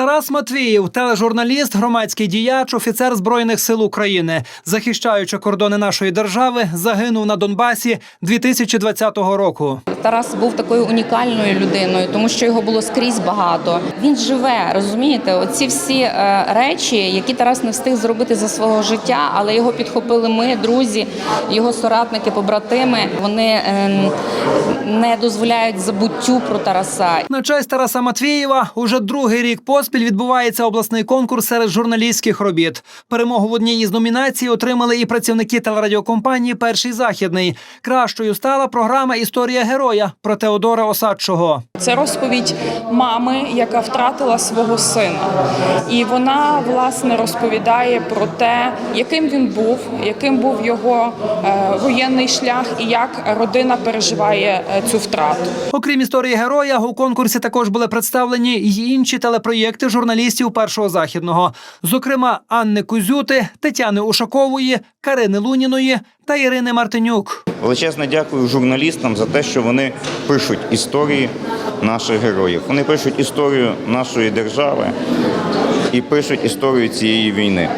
Тарас Матвіїв, тележурналіст, громадський діяч, офіцер збройних сил України, захищаючи кордони нашої держави, загинув на Донбасі 2020 року. Тарас був такою унікальною людиною, тому що його було скрізь багато. Він живе, розумієте? Оці всі е, речі, які Тарас не встиг зробити за свого життя, але його підхопили ми, друзі, його соратники, побратими. Вони е, не дозволяють забуттю про Тараса. На честь Тараса Матвієва уже другий рік поспіль відбувається обласний конкурс серед журналістських робіт. Перемогу в одній із номінацій отримали і працівники телерадіокомпанії Перший західний. Кращою стала програма Історія героя про Теодора Осадчого. Це розповідь мами, яка втратила свого сина, і вона власне розповідає про те, яким він був, яким був його е, воєнний шлях, і як родина переживає е, цю втрату. Окрім історії героя, у конкурсі також були представлені й інші телепроєкти журналістів першого західного, зокрема Анни Кузюти, Тетяни Ушакової, Карини Луніної та Ірини Мартинюк. Величезне дякую журналістам за те, що вони пишуть історії наших героїв. Вони пишуть історію нашої держави і пишуть історію цієї війни.